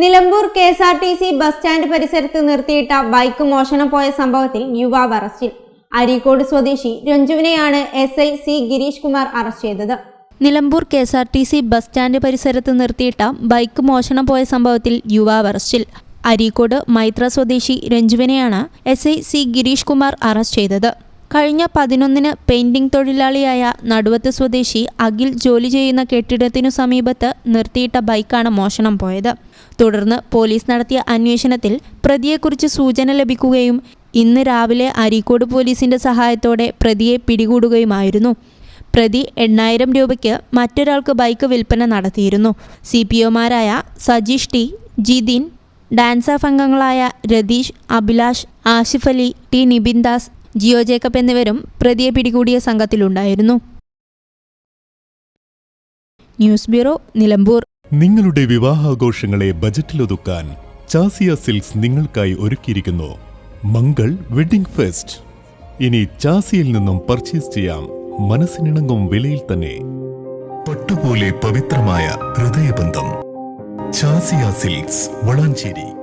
Nilambur K S R T C bus stand പരിസരത്ത് നിർത്തിയിട്ട bike മോഷണം പോയ സംഭവത്തിൽ യുവാവ് അറസ്റ്റിൽ. അരീക്കോട് സ്വദേശി രഞ്ജുവിനെയാണ് S I C Girish Kumar arrest ചെയ്തത്. Nilambur K S R T C bus stand പരിസരത്ത് നിർത്തിയിട്ട ബൈക്ക് മോഷണം പോയ സംഭവത്തിൽ യുവാവ് അറസ്റ്റിൽ. അരീക്കോട് മൈത്ര സ്വദേശി രഞ്ജുവിനെയാണ് S I C Girish Kumar arrest ചെയ്തത്. കഴിഞ്ഞ പതിനൊന്നിന് പെയിന്റിംഗ് തൊഴിലാളിയായ നടുവത്ത് സ്വദേശി അഖിൽ ജോലി ചെയ്യുന്ന കെട്ടിടത്തിനു സമീപത്ത് നിർത്തിയിട്ട ബൈക്കാണ് മോഷണം പോയത്. തുടർന്ന് പോലീസ് നടത്തിയ അന്വേഷണത്തിൽ പ്രതിയെക്കുറിച്ച് സൂചന ലഭിക്കുകയും ഇന്ന് രാവിലെ അരീക്കോട് പോലീസിന്റെ സഹായത്തോടെ പ്രതിയെ പിടികൂടുകയുമായിരുന്നു. പ്രതി എണ്ണായിരം രൂപയ്ക്ക് മറ്റൊരാൾക്ക് ബൈക്ക് വിൽപ്പന നടത്തിയിരുന്നു. സി പി ഒമാരായ Sajeesh T Jithin DANSAF അംഗങ്ങളായ രതീഷ് അഭിലാഷ് ആഷിഫ് അലി ടി നിബിൻ ദാസ് ജിയോ ജേക്കബ് എന്നിവരും പ്രതിയെ പിടികൂടിയ സംഘത്തിലുണ്ടായിരുന്നു. News bureau Nilambur. നിങ്ങളുടെ വിവാഹാഘോഷങ്ങളെ ബജറ്റിലൊതുക്കാൻ ചാസിയ സിൽക്സ് നിങ്ങൾക്കായി ഒരുക്കിയിരിക്കുന്നു. Mangal wedding fest. ഇനി ചാസിയിൽ നിന്നും പർച്ചേസ് ചെയ്യാം. മനസ്സിനിണങ്ങും വിലയിൽ തന്നെ. പട്ടുപോലെ പവിത്രമായ ഹൃദയബന്ധം. ചാസിയ സിൽക്സ് വളാഞ്ചേരി.